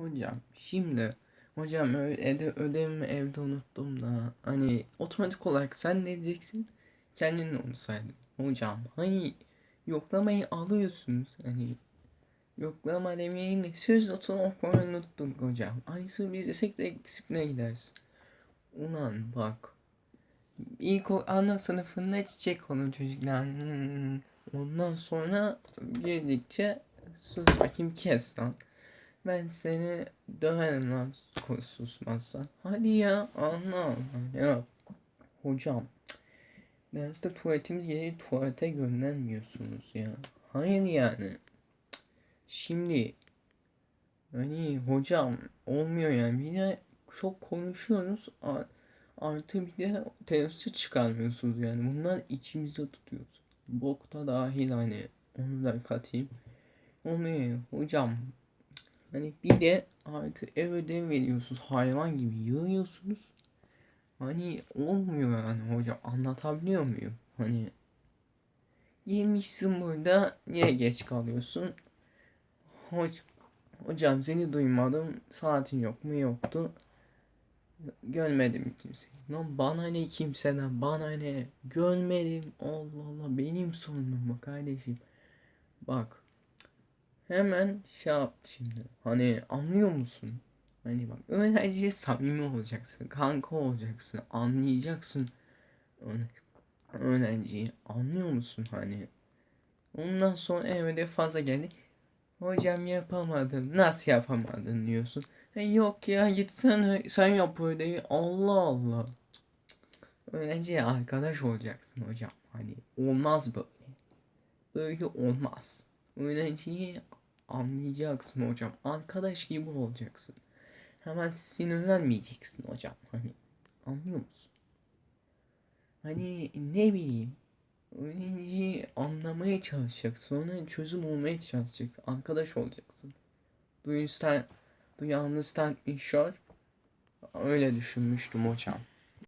Hocam şimdi hocam öde, ödevimi evde unuttum da hani otomatik olarak sen ne diyeceksin? Kendin onu saydın. Hocam hani yoklamayı alıyorsunuz. Hani yoklama demeyin de söz notunu okumayı unuttuk hocam. Aynısını biz desek de disipline gideriz. Ulan bak. İlk ana sınıfında çiçek olun çocuklar. Hmm. Ondan sonra girdikçe sus bakayım kes lan. Ben seni döverim lan susmazsan. Hadi ya Allah Allah ya. Hocam derste tuvaletimiz gereği tuvalete göndermiyorsunuz ya. Hayır yani. Şimdi hani hocam olmuyor yani bir de çok konuşuyoruz artı bir de teneffüse çıkarmıyorsunuz yani bunlar içimizde tutuyoruz. Bokta dahil hani onu da katayım. Olmuyor hocam Hani bir de artı ev ödevi veriyorsunuz hayvan gibi yığıyorsunuz. Hani olmuyor yani hocam anlatabiliyor muyum? Hani girmişsin burada niye geç kalıyorsun? Hoc hocam seni duymadım saatin yok mu yoktu. Görmedim kimseyi. Lan bana ne kimseden bana ne görmedim Allah Allah benim sorunum mu kardeşim. Bak Hemen şey yap şimdi. Hani anlıyor musun? Hani bak öğrenciyle samimi olacaksın. Kanka olacaksın. Anlayacaksın. Öğren- Öğrenciyi anlıyor musun hani? Ondan sonra evde fazla geldi. Hocam yapamadım. Nasıl yapamadın diyorsun. E yok ya gitsene sen yap ödevi. Allah Allah. Öğrenciye arkadaş olacaksın hocam. Hani olmaz böyle. Böyle olmaz. Öğrenciyi anlayacaksın hocam. Arkadaş gibi olacaksın. Hemen sinirlenmeyeceksin hocam. Hani anlıyor musun? Hani ne bileyim. Öğrenciyi anlamaya çalışacaksın. Ona çözüm olmaya çalışacaksın. Arkadaş olacaksın. Do you stand, do you understand? Öyle düşünmüştüm hocam.